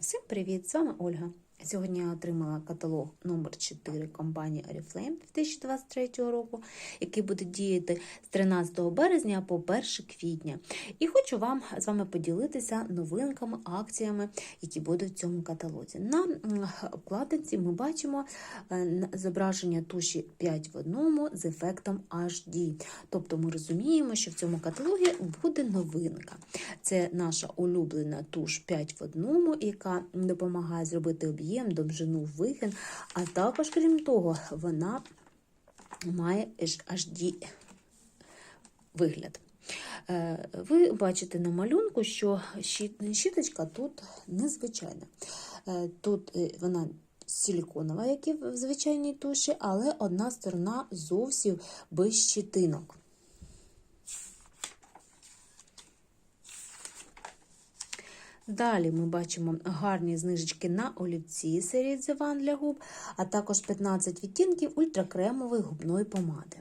Всім привіт! З вами Ольга. Сьогодні я отримала каталог номер 4 компанії Oriflame 2023 року, який буде діяти з 13 березня по 1 квітня. І хочу вам з вами поділитися новинками, акціями, які будуть в цьому каталозі. На обкладинці ми бачимо е, зображення туші 5 в одному з ефектом HD. Тобто ми розуміємо, що в цьому каталогі буде новинка. Це наша улюблена туш 5 в одному, яка допомагає зробити об'єм, довжину, вигин, а також, крім того, вона має HD вигляд. Е, Ви бачите на малюнку, що щіточка тут незвичайна. Е, Тут е, вона силіконова, як і в звичайній туші, але одна сторона зовсім без щитинок. Далі ми бачимо гарні знижечки на олівці серії Зеван для губ, а також 15 відтінків ультракремової губної помади.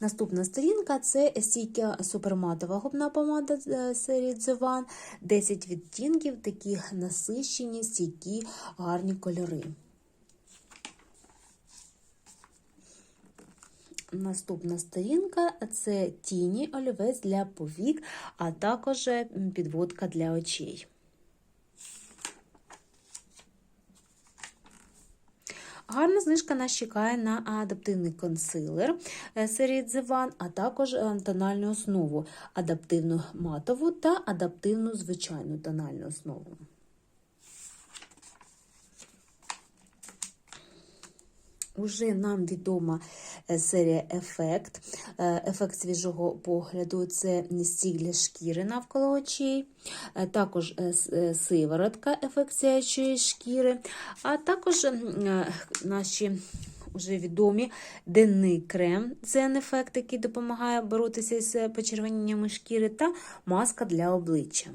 Наступна сторінка це стійка суперматова губна помада е, серії Дзеван. 10 відтінків, такі насищені, стійкі, гарні кольори. Наступна сторінка це тіні олівець для повік, а також підводка для очей. Гарна знижка нас чекає на адаптивний консилер е, серії Дзеван, а також е, тональну основу, адаптивну матову та адаптивну звичайну тональну основу. Уже нам відома е, серія ефект. Е, Ефект свіжого погляду це стік для шкіри навколо очей, Е, також сиворотка, ефект сяючої шкіри, а також наші вже відомі денний крем, це ефект, який допомагає боротися з почервоніннями шкіри, та маска для обличчя.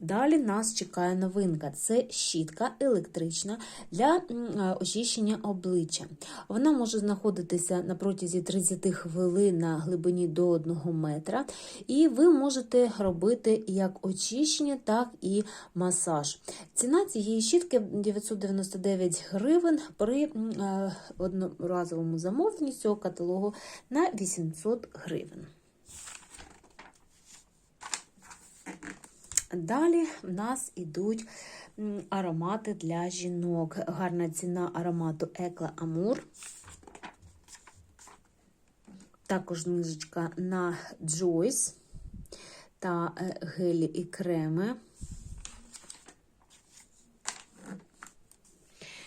Далі нас чекає новинка. Це щітка електрична для е, очищення обличчя. Вона може знаходитися на протязі 30 хвилин на глибині до 1 метра, і ви можете робити як очищення, так і масаж. Ціна цієї щітки 999 гривень при е, одноразовому замовленні цього каталогу на 800 гривень. Далі в нас ідуть аромати для жінок. Гарна ціна аромату Екла Амур. Також знижечка на Joyce та е, гелі і креми.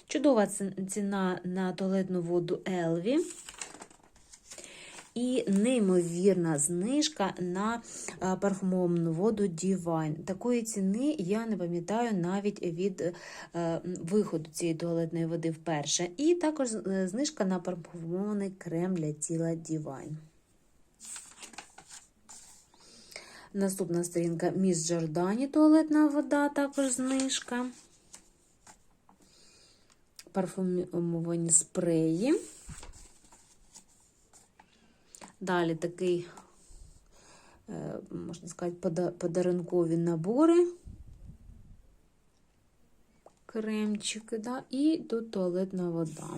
Чудова ціна на туалетну воду Елві. І неймовірна знижка на е, парфумовану воду Divine. Такої ціни я не пам'ятаю навіть від е, виходу цієї туалетної води вперше. І також е, знижка на парфумований крем для тіла Divine. Наступна сторінка Міс Джордані туалетна вода, також знижка. Парфумовані спреї. Далі такий, е, можна сказати, подарункові набори. Кремчики, да? і тут туалетна вода.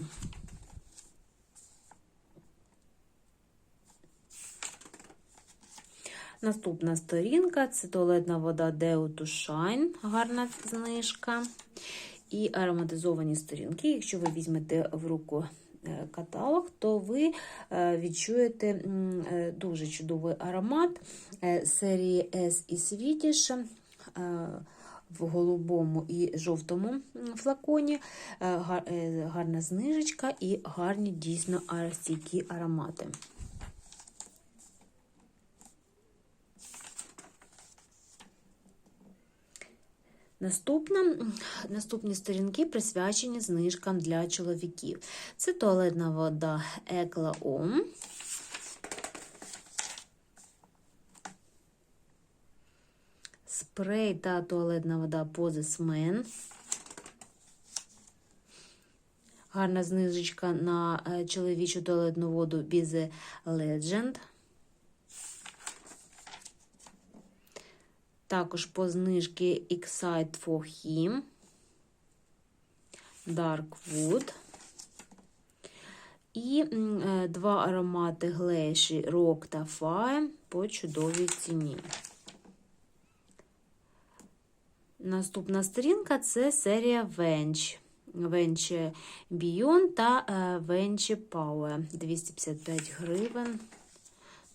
Наступна сторінка це туалетна вода Deo to Shine, гарна знижка. І ароматизовані сторінки. Якщо ви візьмете в руку каталог, то ви е, відчуєте е, дуже чудовий аромат е, серії S і Swedish е, в голубому і жовтому флаконі. Е, гар- е, Гарна знижечка і гарні дійсно стійкі аромати. Наступна, наступні сторінки присвячені знижкам для чоловіків. Це туалетна вода Екла Ом. Спрей та туалетна вода Позисмен. Гарна знижечка на е, чоловічу туалетну воду Bize Legend. Також по знижки Excite for Him, Dark Wood. І е, два аромати Глейші Rock та Fire по чудовій ціні. Наступна сторінка це серія Венч. Венч Beyond та е, Венч Power 255 гривень.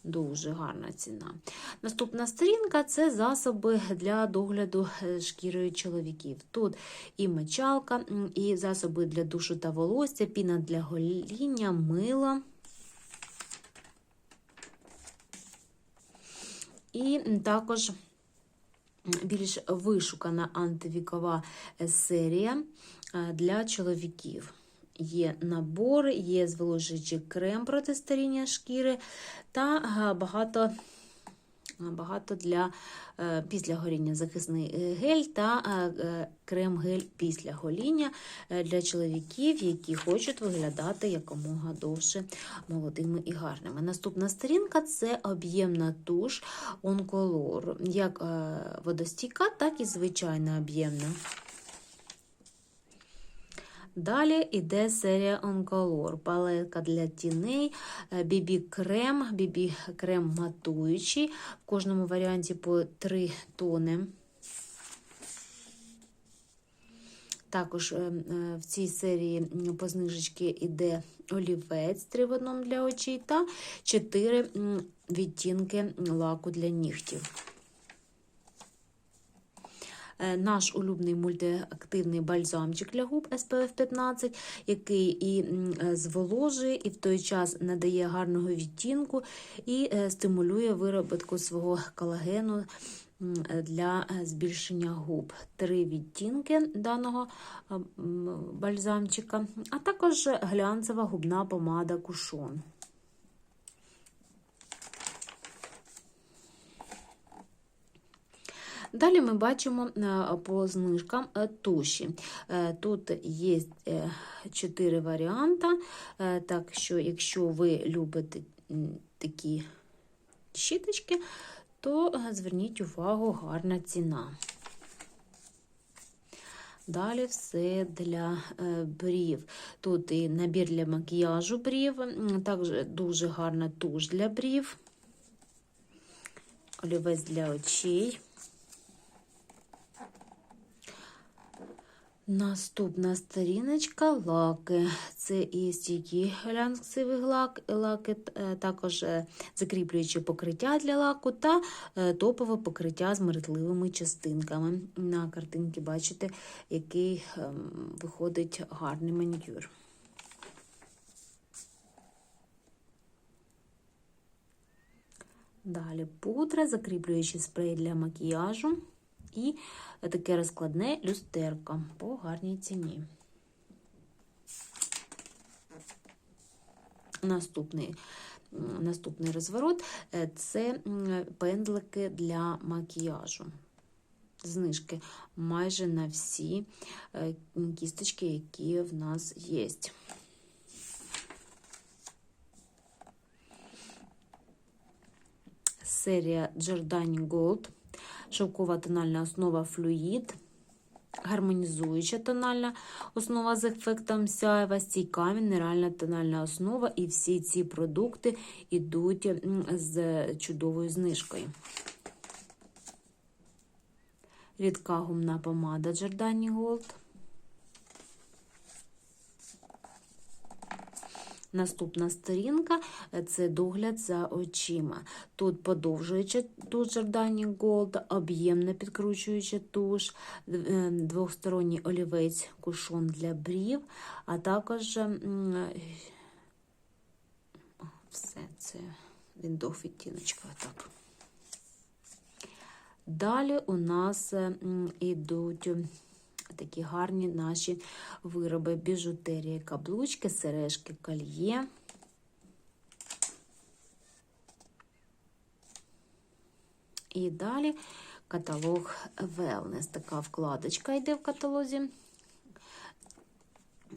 Дуже гарна ціна. Наступна сторінка це засоби для догляду е, шкіри чоловіків. Тут і мочалка, і засоби для душу та волосся, піна для гоління, мило. І також більш вишукана антивікова е, серія е, для чоловіків. Є набори, є зволожуючий крем проти старіння шкіри та е, багато, багато для е, після горіння захисний е, гель та е, е, крем-гель після гоління е, для чоловіків, які хочуть виглядати якомога довше молодими і гарними. Наступна сторінка це об'ємна туш онколор, як е, водостійка, так і звичайна об'ємна. Далі йде серія Oncolor, палетка для тіней, бібі-крем, бібі-крем матуючий. В кожному варіанті по 3 тони. Також е, е, в цій серії по знижечки йде олівець 3 в одному для очей та 4 відтінки лаку для нігтів. Е, Наш улюблений мультиактивний бальзамчик для губ SPF 15, який і е, зволожує, і в той час надає гарного відтінку і е, стимулює виробітку свого колагену для збільшення губ. Три відтінки даного бальзамчика, а також глянцева губна помада Кушон. Далі ми бачимо е, по знижкам е, туші. Е, Тут є 4 варіанти, так що, якщо ви любите такі щіточки, то зверніть увагу, гарна ціна. Далі все для брів. Тут і набір для макіяжу брів, також дуже гарна туш для брів, олівець для очей. Наступна сторіночка лаки. Це і стійкі глянцеві лак, лаки, е, також е, закріплюючі покриття для лаку та е, топове покриття з миритливими частинками. На картинці бачите, який ем, виходить гарний манікюр. Далі пудра, закріплюючий спрей для макіяжу і таке розкладне люстерко по гарній ціні. Наступний, наступний розворот е, це пендлики для макіяжу. Знижки майже на всі е, кісточки, які в нас є. Серія Giordani Gold, шовкова тональна основа флюїд, гармонізуюча тональна основа з ефектом сяєва, стійка мінеральна тональна основа, і всі ці продукти йдуть з чудовою знижкою. Рідка гумна помада Giordani Gold. Наступна сторінка це догляд за очима. Тут подовжуюча туш Giordani Gold, об'ємна підкручуюча туш, е, двохсторонній олівець кушон для брів, а також все це він двох відтіночка. Так. Далі у нас ідуть такі гарні наші вироби біжутерії, каблучки, сережки, кольє. І далі каталог Wellness. Така вкладочка йде в каталозі.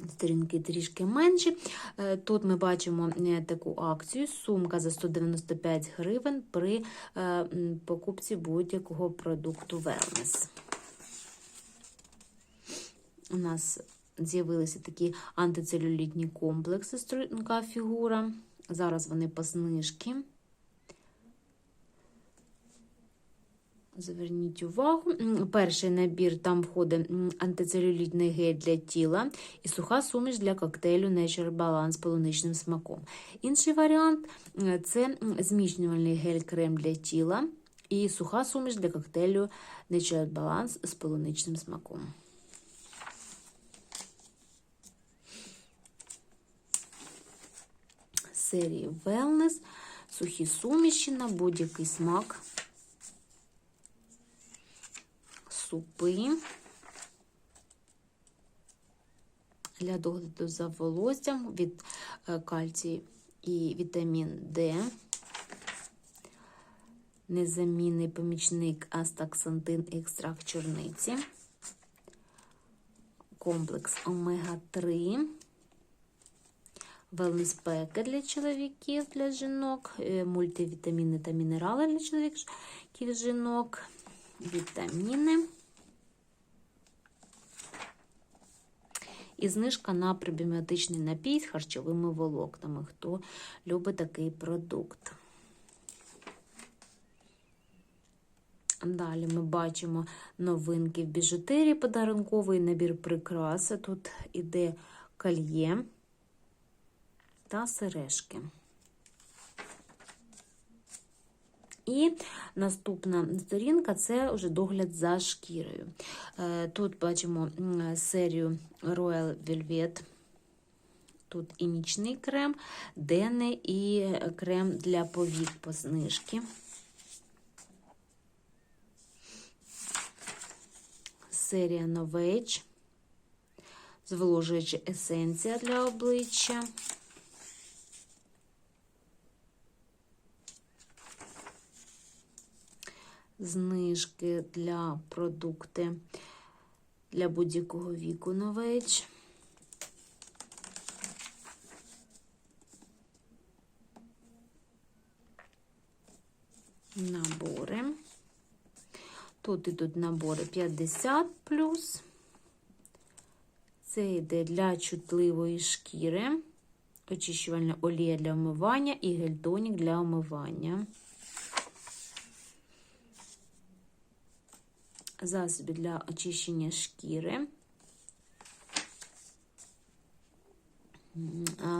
Сторінки трішки менші. Е, Тут ми бачимо е, таку акцію: сумка за 195 гривень при е, покупці будь-якого продукту Wellness. У нас з'явилися такі антицелюлітні комплекси струнка фігура. Зараз вони по знижки. Зверніть увагу. Перший набір там входить антицелюлітний гель для тіла і суха суміш для коктейлю Nature Balance з полуничним смаком. Інший варіант е, це м, зміцнювальний гель-крем для тіла і суха суміш для коктейлю Nature Balance з полуничним смаком. серії Wellness, сухі суміші на будь-який смак, супи для догляду за волоссям від э, кальцію і вітамін Д. Незамінний помічник астаксантин екстракт чорниці, комплекс омега 3 велнспеки для чоловіків, для жінок, е, мультивітаміни та мінерали для чоловіків жінок, вітаміни. І знижка на пробіотичний напій з харчовими волокнами, хто любить такий продукт. Далі ми бачимо новинки в біжутерії, подарунковий набір прикраси. Тут іде кольє та сережки. І наступна сторінка це вже догляд за шкірою. Е, Тут бачимо серію Royal Velvet. Тут і нічний крем, денний і крем для повік по знижки. Серія Novage. Зволожуюча есенція для обличчя. Знижки для продукти для будь-якого віку новеч. Набори. Тут ідуть набори 50 Це йде для чутливої шкіри, очищувальна олія для омивання і гель-тонік для омивання. Засоби для очищення шкіри.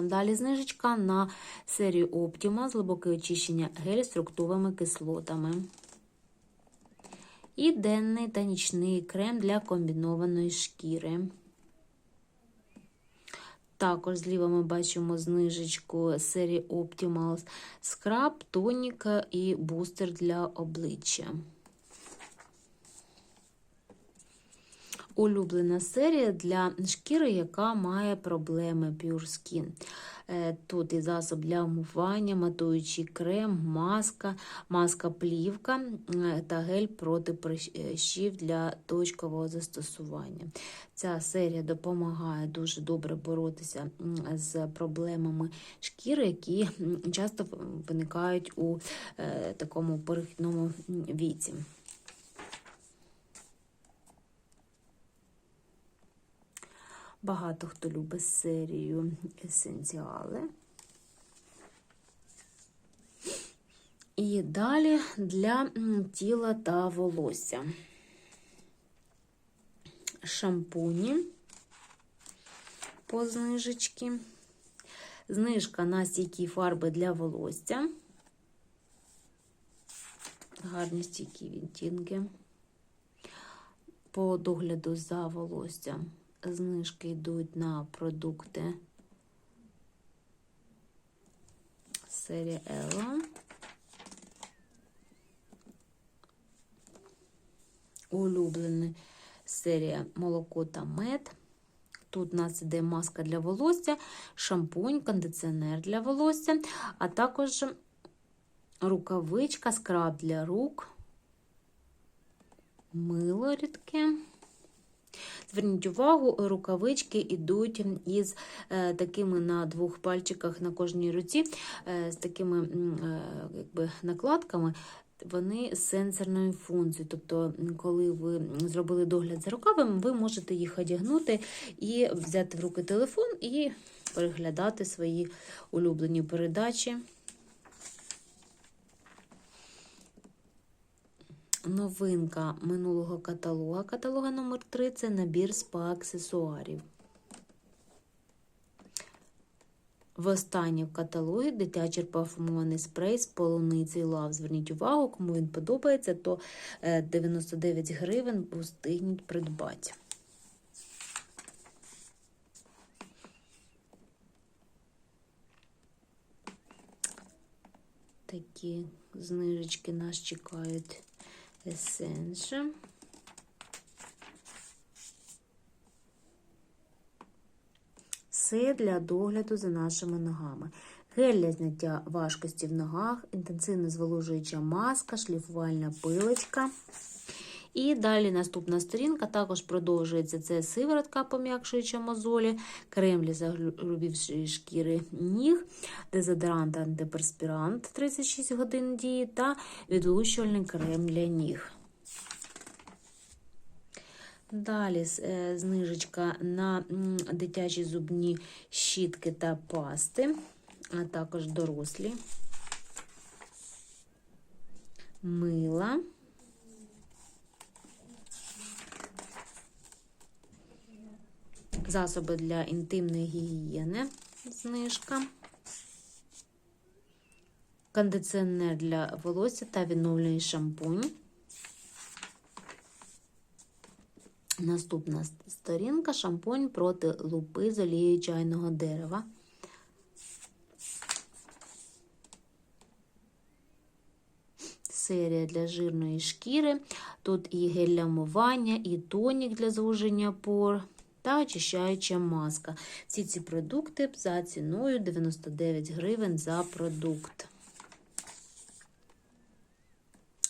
Далі знижечка на серію Optima з глибоке очищення гель з фруктовими кислотами. І денний та нічний крем для комбінованої шкіри. Також зліва ми бачимо знижечку серії Optimals скраб, тоніка і бустер для обличчя. Улюблена серія для шкіри, яка має проблеми Pure Skin. Е, тут і засоб для омивання, матуючий крем, маска, маска плівка е, та гель проти прищів для точкового застосування. Ця серія допомагає дуже добре боротися з проблемами шкіри, які часто виникають у е, такому перехідному віці. Багато хто любить серію есенціали. І далі для тіла та волосся. Шампуні по знижечки. Знижка на стійкі фарби для волосся. Гарні стійкі відтінки. По догляду за волоссям знижки йдуть на продукти серія Ела. Улюблена серія молоко та мед. Тут у нас іде маска для волосся, шампунь, кондиціонер для волосся, а також рукавичка, скраб для рук, мило рідке Зверніть увагу, рукавички йдуть із е, такими на двох пальчиках на кожній руці, е, з такими е, якби, накладками. Вони з сенсорною функцією. Тобто, коли ви зробили догляд за рукавами, ви можете їх одягнути і взяти в руки телефон і переглядати свої улюблені передачі. Новинка минулого каталога. Каталога номер 3 це набір спа-аксесуарів. Востаннє в каталогі дитячий парфумований спрей з полуниці лав. Зверніть увагу, кому він подобається, то е, 99 гривень встигніть придбати. Такі знижечки нас чекають Все для догляду за нашими ногами. Гель для зняття важкості в ногах, інтенсивно зволожуюча маска, шліфувальна пилочка. І далі наступна сторінка також продовжується це сиворотка, пом'якшуюча мозолі, крем для загрубівшої шкіри ніг, дезодорант антиперспірант 36 годин дії та відлущувальний крем для ніг. Далі е, знижечка на дитячі зубні щітки та пасти, а також дорослі. Мила. Засоби для інтимної гігієни, знижка. Кондиціонер для волосся та відновлений шампунь. Наступна сторінка шампунь проти лупи з олією чайного дерева. Серія для жирної шкіри. Тут і гель для вмивання, і тонік для звуження пор та очищаюча маска. Всі ці продукти за ціною 99 гривень за продукт.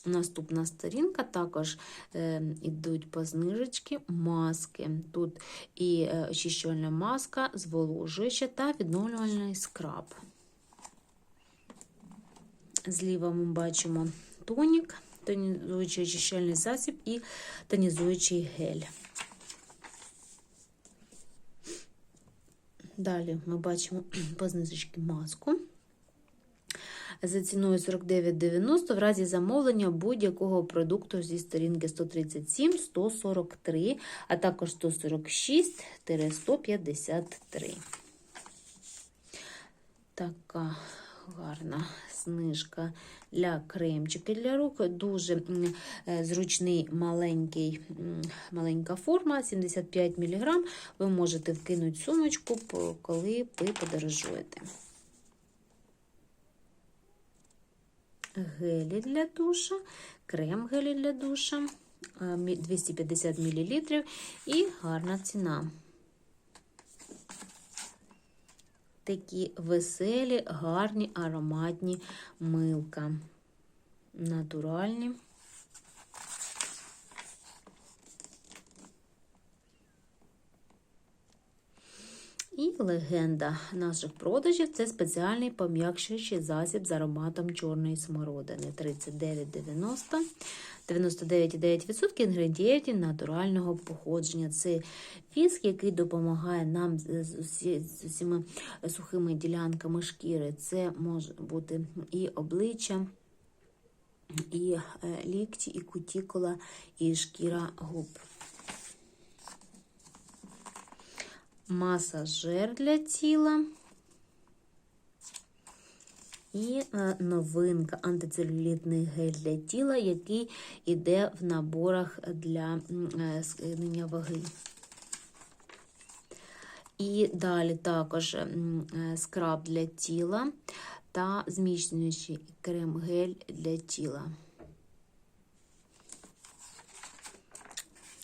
Наступна сторінка також е, йдуть по знижечки маски. Тут і е, очищувальна маска, зволожуюча та відновлювальний скраб. Зліва ми бачимо тонік, тонізуючий очищальний засіб і тонізуючий гель. Далі ми бачимо по знижечки маску за ціною 49,90 в разі замовлення будь-якого продукту зі сторінки 137, 143, а також 146-153. Така гарна знижка для кремчики для рук. Дуже зручний маленький, маленька форма, 75 мг. Ви можете вкинути сумочку, коли ви подорожуєте. Гелі для душа, крем гелі для душа 250 мл і гарна ціна. Такі веселі, гарні, ароматні милка. Натуральні. І легенда наших продажів це спеціальний пом'якшуючий засіб з ароматом чорної смородини 39,90, 99,9% інгредієнтів натурального походження. Це віск, який допомагає нам з усіма сухими ділянками шкіри. Це може бути і обличчя, і лікті, і кутікула, і шкіра губ. Масажер для тіла. І новинка антицелюлітний гель для тіла, який йде в наборах для скинення ваги. І далі також скраб для тіла та зміцнюючий крем-гель для тіла.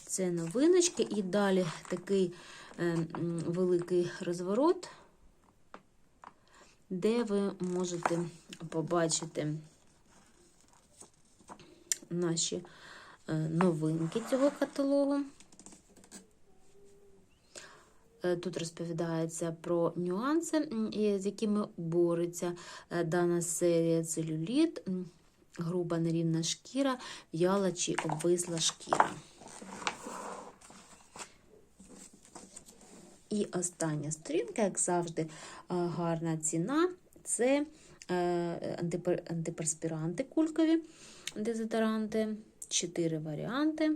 Це новиночки, і далі такий великий розворот, де ви можете побачити наші новинки цього каталогу. Е, Тут розповідається про нюанси, з якими бореться е, дана серія целюліт, груба нерівна шкіра, в'яла чи обвисла шкіра. І остання сторінка, як завжди, е, гарна ціна це е, антиперспіранти кулькові, дезодоранти, 4 варіанти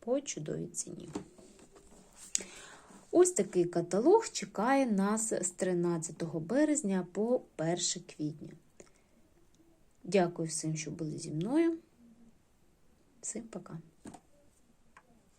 по чудовій ціні. Ось такий каталог чекає нас з 13 березня по 1 квітня. Дякую всім, що були зі мною. Всім пока!